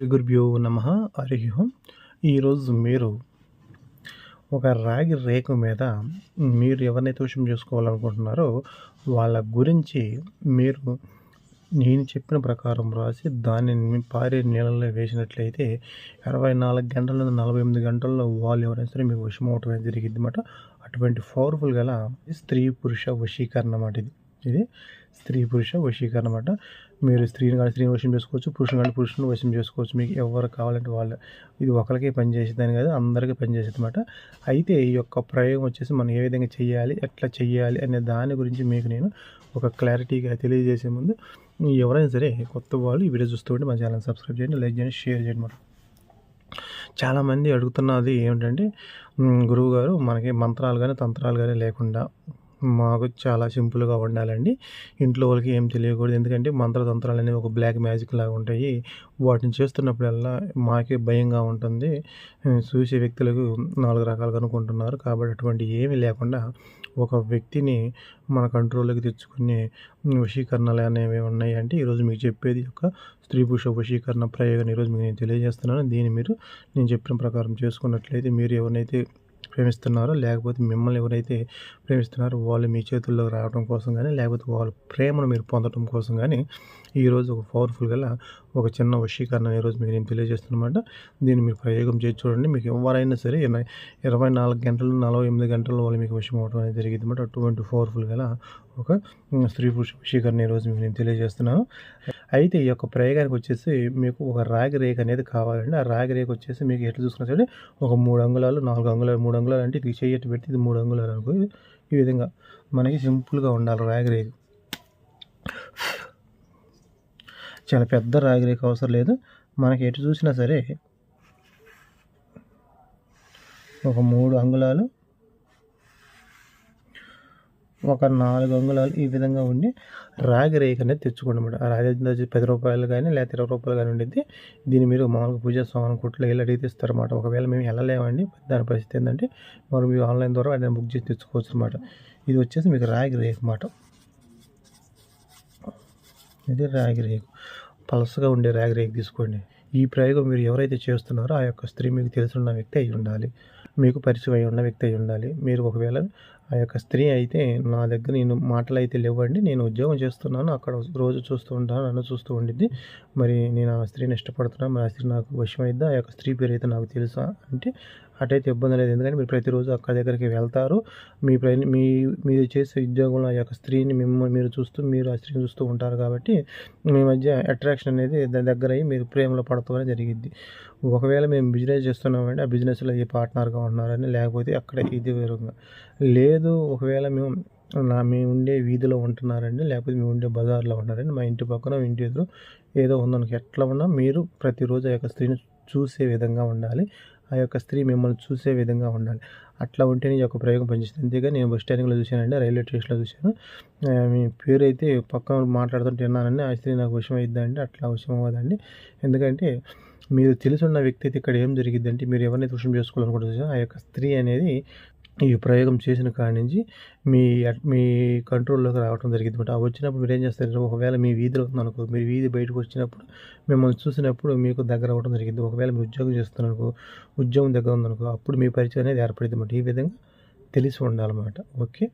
శ్రీ గురుభ్యో నమ హరి ఓం. ఈరోజు మీరు ఒక రాగి రేకు మీద మీరు ఎవరినైతే విషయం చేసుకోవాలనుకుంటున్నారో వాళ్ళ గురించి మీరు నేను చెప్పిన ప్రకారం రాసి దానిని పారే నీళ్ళలో వేసినట్లయితే ఇరవై నాలుగు గంటల నుండి నలభై ఎనిమిది గంటల్లో వాళ్ళు ఎవరైనా సరే మీకు విషయం అవటం జరిగింది అనమాట అటువంటి పవర్ఫుల్ గల స్త్రీ పురుష వశీకరణ అన్నమాట ఇది. ఇది స్త్రీ పురుష వశీకరణ అన్నమాట. మీరు స్త్రీని కానీ స్త్రీని వశం చేసుకోవచ్చు పురుషుని కానీ పురుషుని వశం చేసుకోవచ్చు. మీకు ఎవరు కావాలంటే వాళ్ళు ఇది ఒకరికే పనిచేసేదని కాదు అందరికీ పనిచేసేది అనమాట అయితే ఈ యొక్క ప్రయోగం వచ్చేసి మనం ఏ విధంగా చేయాలి ఎట్లా చేయాలి అనే దాని గురించి మీకు నేను ఒక క్లారిటీగా తెలియజేసే ముందు ఎవరైనా సరే కొత్త వాళ్ళు ఈ వీడియో చూస్తూ ఉంటే మన ఛానల్ సబ్స్క్రైబ్ చేయండి లైక్ చేయండి షేర్ చేయండి అనమాట చాలామంది అడుగుతున్నది ఏమిటంటే గురువు గారు మనకి మంత్రాలు కానీ తంత్రాలు కానీ లేకుండా మాకు చాలా సింపుల్గా ఉండాలండి. ఇంట్లో వాళ్ళకి ఏం తెలియకూడదు. ఎందుకంటే మంత్రతంత్రాలు అనేవి ఒక బ్లాక్ మ్యాజిక్ లాగా ఉంటాయి. వాటిని చేస్తున్నప్పుడల్లా మాకే భయంగా ఉంటుంది. చూసే వ్యక్తులకు నాలుగు రకాలుగా అనుకుంటున్నారు. కాబట్టి అటువంటి ఏమీ లేకుండా ఒక వ్యక్తిని మన కంట్రోల్లోకి తెచ్చుకునే వశీకరణలు అనేవి ఉన్నాయంటే ఈరోజు మీకు చెప్పేది ఒక స్త్రీ పురుష వశీకరణ ప్రయోగం ఈరోజు మీకు నేను తెలియజేస్తున్నాను. దీన్ని మీరు నేను చెప్పిన ప్రకారం చేసుకున్నట్లయితే మీరు ఎవరినైతే ప్రేమిస్తున్నారో లేకపోతే మిమ్మల్ని ఎవరైతే ప్రేమిస్తున్నారో వాళ్ళు మీ చేతుల్లో రావడం కోసం కానీ లేకపోతే వాళ్ళ ప్రేమను మీరు పొందడం కోసం కానీ ఈరోజు ఒక పవర్ఫుల్ గల ఒక చిన్న వశీకరణ ఈరోజు మీకు నేను తెలియజేస్తున్నమాట. దీన్ని మీరు ప్రయోగం చేసి చూడండి. మీకు ఎవరైనా సరే ఇరవై నాలుగు గంటలు నలభై ఎనిమిది గంటల వాళ్ళు మీకు వశం అవడం అనేది జరిగింది అనమాట అటువంటి ఫోర్ఫుల్ గల ఒక స్త్రీ పురుష వశీకరణ ఈరోజు మీకు నేను తెలియజేస్తున్నాను. అయితే ఈ యొక్క ప్రయోగానికి వచ్చేసి మీకు ఒక రాగి రేఖ అనేది కావాలండి. ఆ రాగి రేఖ వచ్చేసి మీకు ఎట్లా చూసుకున్నా సరే ఒక మూడు అంగుళాలు నాలుగు అంగుళాలు మూడు అంగుళాలు అంటే ఇది చేయట్టు పెట్టి ఇది మూడు అంగుళాలు అనుకో ఈ విధంగా మనకి సింపుల్గా ఉండాలి రాగి రేఖ. చాలా పెద్ద రాగి రేఖ అవసరం లేదు. మనకి ఎటు చూసినా సరే ఒక మూడు అంగుళాలు ఒక నాలుగు అంగుళాలు ఈ విధంగా ఉండి రాగి రేఖ అనేది తెచ్చుకోండి అనమాట రాగి పది రూపాయలు కానీ లేకపోతే ఇరవై రూపాయలు కానీ ఉండిద్ది. దీన్ని మీరు మామూలుగా పూజా స్వామి కుట్లో వెళ్ళి అడిగి తెస్తారన్నమాట ఒకవేళ మేము వెళ్ళలేమండి దాని పరిస్థితి ఏంటంటే మరి మీరు ఆన్లైన్ ద్వారా వాటిని బుక్ చేసి తెచ్చుకోవచ్చు అనమాట ఇది వచ్చేసి మీకు రాగి రేఖ మాట ఇది రాగి రేఖ పలసగా ఉండే రాగి రేగి తీసుకోండి. ఈ ప్రయోగం మీరు ఎవరైతే చేస్తున్నారో ఆ యొక్క స్త్రీ మీకు తెలుసున్న వ్యక్తి అయి ఉండాలి. మీకు పరిచయం అయి ఉన్న వ్యక్తి అయి ఉండాలి. మీరు ఒకవేళ ఆ యొక్క స్త్రీ అయితే నా దగ్గర నేను మాటలు అయితే లేవండి నేను ఉద్యోగం చేస్తున్నాను అక్కడ రోజు చూస్తూ ఉంటాను నన్ను చూస్తూ ఉండిద్ది. మరి నేను ఆ స్త్రీని ఇష్టపడుతున్నాను మరి ఆ స్త్రీ నాకు వశమైద్దా? అయితే ఆ యొక్క స్త్రీ పేరు అయితే నాకు తెలుసా? అంటే అటైతే ఇబ్బంది లేదు. ఎందుకంటే మీరు ప్రతిరోజు అక్కడ దగ్గరికి వెళ్తారు. మీ మీ మీరు చేసే ఉద్యోగంలో ఆ యొక్క స్త్రీని మిమ్మల్ని మీరు చూస్తూ మీరు ఆ స్త్రీని చూస్తూ ఉంటారు కాబట్టి మీ మధ్య అట్రాక్షన్ అనేది దగ్గర అయ్యి మీరు ప్రేమలో పడతామని జరిగిద్ది. ఒకవేళ మేము బిజినెస్ చేస్తున్నామంటే ఆ బిజినెస్లో ఏ పార్ట్నర్గా ఉన్నారని లేకపోతే అక్కడ ఇది వేరుగా. లేదు ఒకవేళ మేము నా మేము ఉండే వీధిలో ఉంటున్నారండి లేకపోతే మేము ఉండే బజార్లో ఉన్నారండి మా ఇంటి పక్కన ఇంటి ఎదురు ఏదో ఉందనుకో ఎట్లా ఉన్నా మీరు ప్రతిరోజు ఆ యొక్క స్త్రీని చూసే విధంగా ఉండాలి. ఆ యొక్క స్త్రీ మిమ్మల్ని చూసే విధంగా ఉండాలి. అట్లా ఉంటేనే ఈ యొక్క ప్రయోగం పనిచేస్తుంది. అంతేగా నేను బస్ స్టాండింగ్లో చూశానండి రైల్వే స్టేషన్లో చూశాను. మీ పేరు అయితే పక్కన మాట్లాడుతుంటే విన్నానండి ఆ స్త్రీ నాకు విషయం అయిద్దండి అట్లా విషయం అవ్వదండి. ఎందుకంటే మీరు తెలుసున్న వ్యక్తి అయితే ఇక్కడ ఏం జరిగిద్దంటే మీరు ఎవరిని దృశ్యం చేసుకోవాలనుకుంటున్నారో ఆ యొక్క స్త్రీ అనేది ఈ ప్రయోగం చేసిన కాడి నుంచి మీ మీ కంట్రోల్లోకి రావడం జరిగింది. అనమాట వచ్చినప్పుడు మీరు ఏం చేస్తారు? ఒకవేళ మీ వీధిలో ఉందనుకో మీరు వీధి బయటకు వచ్చినప్పుడు మిమ్మల్ని చూసినప్పుడు మీకు దగ్గర అవ్వడం జరిగింది. ఒకవేళ మీరు ఉద్యోగం చేస్తున్నారనుకో ఉద్యోగం దగ్గర ఉందనుకో అప్పుడు మీ పరిచయం అనేది ఏర్పడింది అనమాట ఈ విధంగా తెలిసి ఉండాలన్నమాట. ఓకే?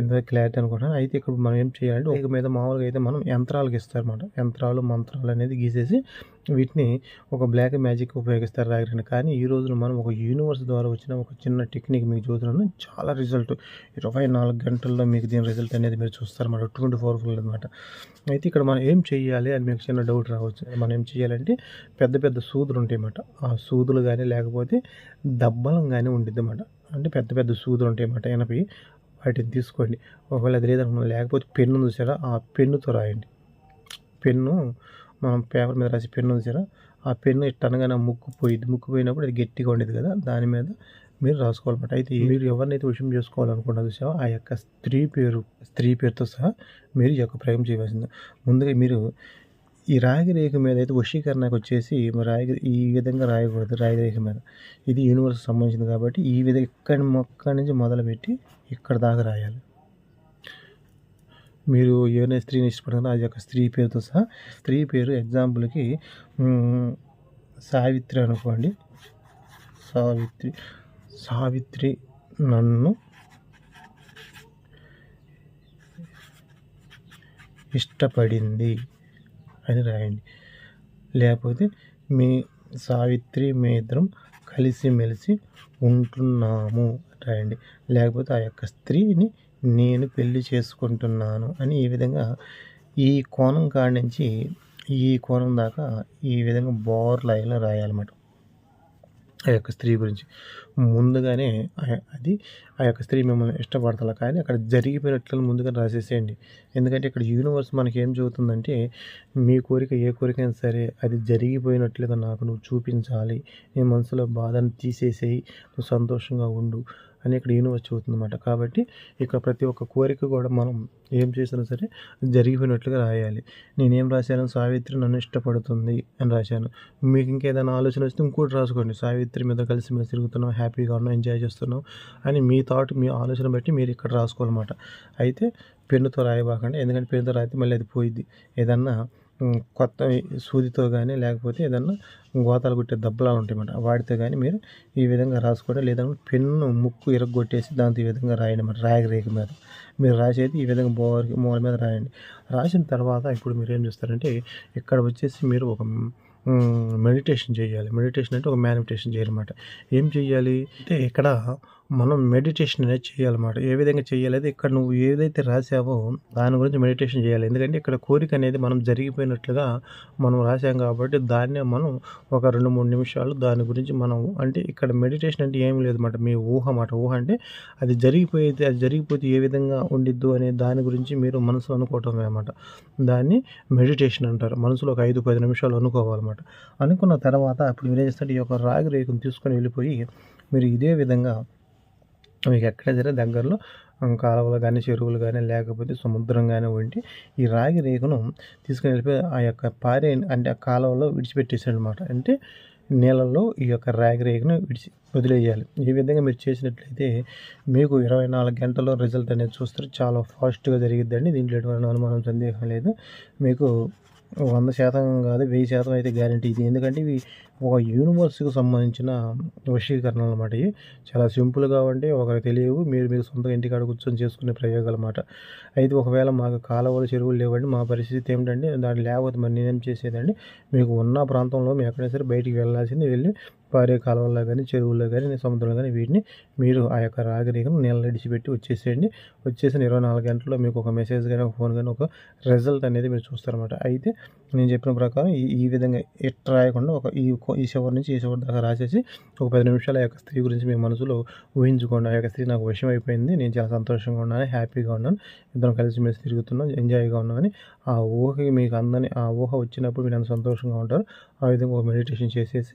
ఇంత క్లారిటీ అనుకుంటున్నాను. అయితే ఇక్కడ మనం ఏం చేయాలంటే ఒక మీద మామూలుగా అయితే మనం యంత్రాలకు ఇస్తారన్నమాట. యంత్రాలు మంత్రాలు అనేది గీసేసి వీటిని ఒక బ్లాక్ మ్యాజిక్ ఉపయోగిస్తారు రాగరండి కానీ ఈ రోజున మనం ఒక యూనివర్స్ ద్వారా వచ్చిన ఒక చిన్న టెక్నిక్ మీకు చూస్తున్నాను. చాలా రిజల్ట్ ఇరవై నాలుగు గంటల్లో మీకు దీని రిజల్ట్ అనేది మీరు చూస్తారన్నమాట. ట్వంటీ ఫోర్ ఫుల్ అనమాట అయితే ఇక్కడ మనం ఏం చేయాలి అని మీకు చిన్న డౌట్ రావచ్చు. మనం ఏం చేయాలంటే పెద్ద పెద్ద సూదులు ఉంటాయి అన్నమాట. ఆ సూదులు కానీ లేకపోతే దబ్బలం కానీ ఉండిద్ది అన్నమాట అంటే పెద్ద పెద్ద సూదులు ఉంటాయి అన్నమాట. ఎనపై వాటిని తీసుకోండి. ఒకవేళ అది లేదనుకున్నా లేకపోతే పెన్ను చూసారా? ఆ పెన్నుతో రాయండి. పెన్ను మనం పేపర్ మీద రాసి పెన్ను చూసారా? ఆ పెన్ను ఇట్టనగానే ముక్కు పోయింది ముక్కు పోయినప్పుడు అది గట్టిగా ఉండేది కదా దాని మీద మీరు రాసుకోవాలన్నమాట. అయితే మీరు ఎవరినైతే విషయం చేసుకోవాలనుకున్నా చూసావో? ఆ యొక్క స్త్రీ పేరు స్త్రీ పేరుతో సహా మీరు ఈ యొక్క ప్రయోగం చేయవలసింది. ముందుగా మీరు ఈ రాగి రేఖ మీద అయితే వశీకరణకు వచ్చేసి రాగి ఈ విధంగా రాయకూడదు రాగి రేఖ మీద. ఇది యూనివర్స్ సంబంధించింది కాబట్టి ఈ విధంగా ఇక్కడి మొక్క నుంచి మొదలుపెట్టి ఇక్కడ దాకా రాయాలి. మీరు ఏమైనా స్త్రీని ఇష్టపడుతున్నారో అది యొక్క స్త్రీ పేరుతో సహా స్త్రీ పేరు ఎగ్జాంపుల్కి సావిత్రి అనుకోండి. సావిత్రి సావిత్రి నన్ను ఇష్టపడింది. అని రాయండి. లేకపోతే మీ సావిత్రి మీ ఇద్దరం కలిసిమెలిసి ఉంటున్నాము రాయండి. లేకపోతే ఆ యొక్క స్త్రీని నేను పెళ్ళి చేసుకుంటున్నాను అని ఈ విధంగా ఈ కోణం కాడి నుంచి ఈ కోణం దాకా ఈ విధంగా బోర్ లైన్లో రాయాలన్నమాట. ఆ యొక్క స్త్రీ గురించి. ముందుగానే ఆ- అది ఆ యొక్క స్త్రీ మిమ్మల్ని ఇష్టపడతారు కానీ అక్కడ జరిగిపోయినట్లు ముందుగా రాసేసేయండి. ఎందుకంటే ఇక్కడ యూనివర్స్ మనకి ఏం చెబుతుందంటే మీ కోరిక ఏ కోరిక అయినా సరే అది జరిగిపోయినట్లుగా నాకు నువ్వు చూపించాలి. నీ మనసులో బాధను తీసేసేయి. నువ్వు సంతోషంగా ఉండు. అని ఇక్కడ యూనివర్స్ అవుతుందన్నమాట కాబట్టి ఇక్కడ ప్రతి ఒక్క కోరిక కూడా మనం ఏం చేసినా సరే జరిగిపోయినట్లుగా రాయాలి. నేనేం రాశాను? సావిత్రి నన్ను ఇష్టపడుతుంది అని రాశాను. మీకు ఇంకేదైనా ఆలోచన వస్తే ఇంకోటి రాసుకోండి. సావిత్రి మీద కలిసి మేము తిరుగుతున్నాం హ్యాపీగా ఉన్నాం ఎంజాయ్ చేస్తున్నాం అని మీ థాట్ మీ ఆలోచన బట్టి మీరు ఇక్కడ రాసుకోవాలన్నమాట. అయితే పెన్నుతో రాయబాకండి. ఎందుకంటే పెన్నుతో రాయితే మళ్ళీ అది పోయిద్ది. ఏదన్నా కొత్త సూదితో కానీ లేకపోతే ఏదన్నా గోతాలు కొట్టే దెబ్బలాలు ఉంటాయన్నమాట. వాటితో కానీ మీరు ఈ విధంగా రాసుకోండి లేదంటే పెన్ను ముక్కు ఇరగొట్టేసి దాంతో ఈ విధంగా రాయండి రాగి రాయగ రేఖ మీద. మీరు రాసేది ఈ విధంగా బోర్కి మూల మీద రాయండి. రాసిన తర్వాత ఇప్పుడు మీరు ఏం చేస్తారంటే ఇక్కడ వచ్చేసి మీరు ఒక మెడిటేషన్ చేయాలి. మెడిటేషన్ అంటే ఒక మ్యానిటేషన్ చేయాలన్నమాట. ఏం చేయాలి అంటే ఇక్కడ మనం మెడిటేషన్ అనేది చేయాలన్నమాట. ఏ విధంగా చేయాలి ఇక్కడ నువ్వు ఏదైతే రాసావో దాని గురించి మెడిటేషన్ చేయాలి. ఎందుకంటే ఇక్కడ కోరిక అనేది మనం జరిగిపోయినట్లుగా మనం రాసాం కాబట్టి దాన్నే మనం ఒక రెండు మూడు నిమిషాలు దాని గురించి మనం అంటే ఇక్కడ మెడిటేషన్ అంటే ఏమీ లేదన్నమాట. మీ ఊహ మాట ఊహ అంటే అది జరిగిపోయితే అది జరిగిపోతే ఏ విధంగా ఉండిద్దు అనే దాని గురించి మీరు మనసులో అనుకోవటమే అన్నమాట. దాన్ని మెడిటేషన్ అంటారు. మనసులో ఒక ఐదు పది నిమిషాలు అనుకోవాలన్నమాట. అనుకున్న తర్వాత ఇప్పుడు మీరు ఏం చేస్తారు ఈ యొక్క రాగి రేకును తీసుకొని వెళ్ళిపోయి మీరు ఇదే విధంగా మీకు ఎక్కడ సరే దగ్గరలో కాలువలు కానీ చెరువులు కానీ లేకపోతే సముద్రం కానీ ఉంటే ఈ రాగి రేకును తీసుకుని వెళ్ళిపోయి ఆ యొక్క పారే అంటే ఆ కాలువలో విడిచిపెట్టేసాడనమాట అంటే నీళ్ళల్లో ఈ యొక్క రాగి రేకును విడిచి వదిలేయాలి. ఈ విధంగా మీరు చేసినట్లయితే మీకు ఇరవై నాలుగు గంటల్లో రిజల్ట్ అనేది చూస్తారు చాలా ఫాస్ట్గా జరిగిద్దండి. దీంట్లో ఎటువంటి అనుమానం సందేహం లేదు. మీకు వంద శాతం కాదు వెయ్యి శాతం అయితే గ్యారంటీ ఇది. ఎందుకంటే ఇవి ఒక యూనివర్స్కి సంబంధించిన వశీకరణలు అనమాట ఇవి. చాలా సింపుల్గా ఉంటే ఒకరికి తెలియవు మీరు మీకు సొంత ఇంటికాడ కూర్చొని చేసుకునే ప్రయోగాలు అన్నమాట. అయితే ఒకవేళ మాకు కాలువలు చెరువులు లేవండి మా పరిస్థితి ఏమిటంటే దాన్ని లేకపోతే మరి నేనేం చేసేదండి మీకు ఉన్న ప్రాంతంలో మేము ఎక్కడైనా సరే బయటికి వెళ్ళాల్సింది వెళ్ళి పారే కాలువల్లో కానీ చెరువుల్లో కానీ సముద్రంలో కానీ వీటిని మీరు ఆ యొక్క రాగరికను నీళ్ళ ఇడిచిపెట్టి వచ్చేసేయండి. వచ్చేసిన ఇరవై నాలుగు గంటల్లో మీకు ఒక మెసేజ్ కానీ ఒక ఫోన్ కానీ ఒక రిజల్ట్ అనేది మీరు చూస్తారన్నమాట. అయితే నేను చెప్పిన ప్రకారం ఈ ఈ విధంగా ఎట్ రాయకుండా ఒక ఈ కొ- ఈ చివరి నుంచి ఈ చివరి దాకా రాసేసి ఒక పది నిమిషాలు ఆ యొక్క స్త్రీ గురించి మీ మనసులో ఊహించుకోండి. ఆ యొక్క స్త్రీ నాకు విషయం అయిపోయింది. నేను చాలా సంతోషంగా ఉన్నాను హ్యాపీగా ఉన్నాను. ఇద్దరం కలిసి మేము తిరుగుతున్నాం ఎంజాయ్గా ఉన్నామని ఆ ఊహకి మీకు అందని ఆ ఊహ వచ్చినప్పుడు మీరు అంత సంతోషంగా ఉంటారు ఆ విధంగా ఒక మెడిటేషన్ చేసేసి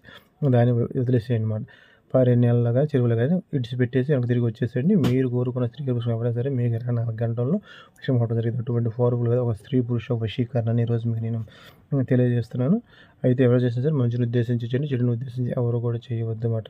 దాన్ని వదిలేసేయండి అనమాట పారే నీళ్ళలో కానీ చెరువులో కానీ ఇడిచిపెట్టేసి తిరిగి వచ్చేసేయండి. మీరు కోరుకున్న స్త్రీ పురుషులు ఎవరైనా సరే మీకు ఇరవై నాలుగు గంటల్లో విషయం అవడం జరిగింది. అటువంటి పవర్ఫుల్ కదా ఒక స్త్రీ పురుష వశీకరణని ఈరోజు మీకు నేను తెలియజేస్తున్నాను. అయితే ఎవరు చేసినా సరే మంచిని ఉద్దేశించి చేయండి చెడుని ఉద్దేశించి ఎవరు కూడా చేయవద్దు అన్నమాట.